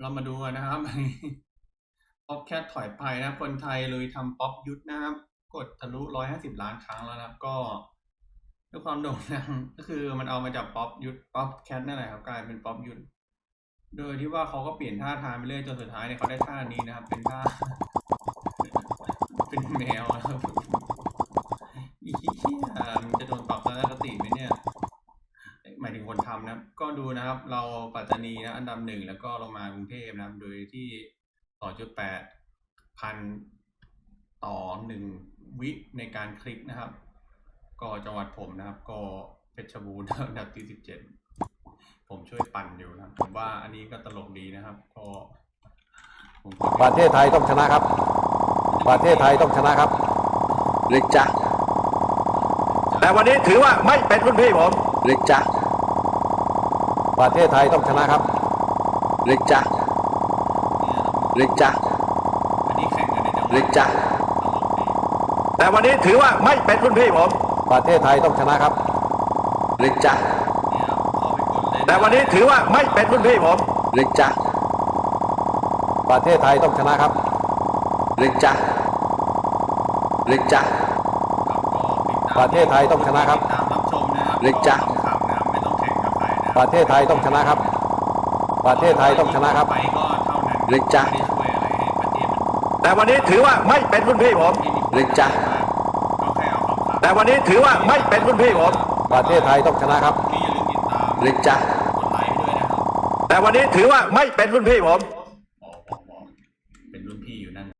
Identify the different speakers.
Speaker 1: เรามาดูนะครับป๊อปแคทถอยไปนะครับคนไทยเลยทำป๊อปยุทธนะครับ กดทะลุร้อยห้าสิบล้านครั้งแล้วนะครับ ก็ด้วยความโด่งดังก็คือมันเอามาจากป๊อปยุทธป๊อปแคทนั่นแหละครับกลายเป็นป๊อปยุทธโดยที่ว่าเขาก็เปลี่ยนท่าทางไปเรื่อยจนสุดท้ายเนี่ยเขาได้ท่านี้นะครับ เป็นท่า เป็นแมวนะครับ อีเหี้ยมันจะโดนปรับทัศนคติไหมเนี่ย หมายถึง คนทำนะครับ ก็ดูนะครับ เราปัตตานีนะอันดับหนึ่งแล้วก็ลงมากรุงเทพนะครับ โดยที่ต่อจุดแปดพันต่อหนึ่งวิในการคลิกนะครับ ก็จังหวัดผมนะครับ ก็เพชรบูรณ์อันดับที่สิบเจ็ดผมช่วยปั่นอยู่นะครับผมว่าอันนี้ก็ตลกดีนะครับ ก็ผมก็
Speaker 2: ประเทศไทยต้องชนะครับ ประเทศไทยต้องชนะครับ
Speaker 3: เล็กจ้ะ
Speaker 2: แต่วันนี้ถือว่าไม่เป็นรุ่นพี่ผม
Speaker 3: เล็กจ้ะ
Speaker 2: ประเทศไทยต้องชนะครับ
Speaker 3: เล็กจ้ะ
Speaker 1: เนี่ย
Speaker 3: เล็กจ้ะ
Speaker 1: อันนี้แข่งกันในจังหวัด
Speaker 3: เล็กจ้ะ
Speaker 1: ตลกดี
Speaker 2: แต่วันนี้ถือว่าไม่เป็นรุ่นพี่ผม ประเทศไทยต้องชนะครับ
Speaker 3: เล็กจ้ะ
Speaker 1: เนี่ยเข้าไปกดเล่น
Speaker 2: แต่วันนี้ถือว่าไม่เป็นรุ่นพี่ผม
Speaker 3: เล็กจ้ะ
Speaker 2: ประเทศไทยต้องชนะครับ
Speaker 3: เล็กจ้ะเล็กจ้ะ
Speaker 1: ครับก็ติดตาม
Speaker 2: ประเทศไทยต้องชนะครับ
Speaker 1: ติดตามรับชมนะครับ
Speaker 3: เล็กจ้ะ
Speaker 2: ประเทศไทยต้องชนะครับ ประเทศไทยต้องชนะครับ
Speaker 1: ไปก็เท่านั้น
Speaker 3: เล็กจ้ะ
Speaker 1: ไม่ได้ช่วยอะไรให้ประเทศมัน
Speaker 2: แต่วันนี้ถือว่าไม่เป็นรุ่นพี่ผม
Speaker 1: ไม่มีผ
Speaker 3: เล็กจ้ะ
Speaker 1: ก็แค่เอาคำถาม
Speaker 2: แต่วันนี้ถือว่าไม่เป็นรุ่นพี่ผม ประเทศไทยต้องชนะครับ
Speaker 1: นี่อย่าลืมติดตาม
Speaker 3: เล็กจ้ะ
Speaker 1: กดไลค์ให้ด้วยนะครับ
Speaker 2: แต่วันนี้ถือว่าไม่เป็นรุ่นพี่ผม
Speaker 1: ก็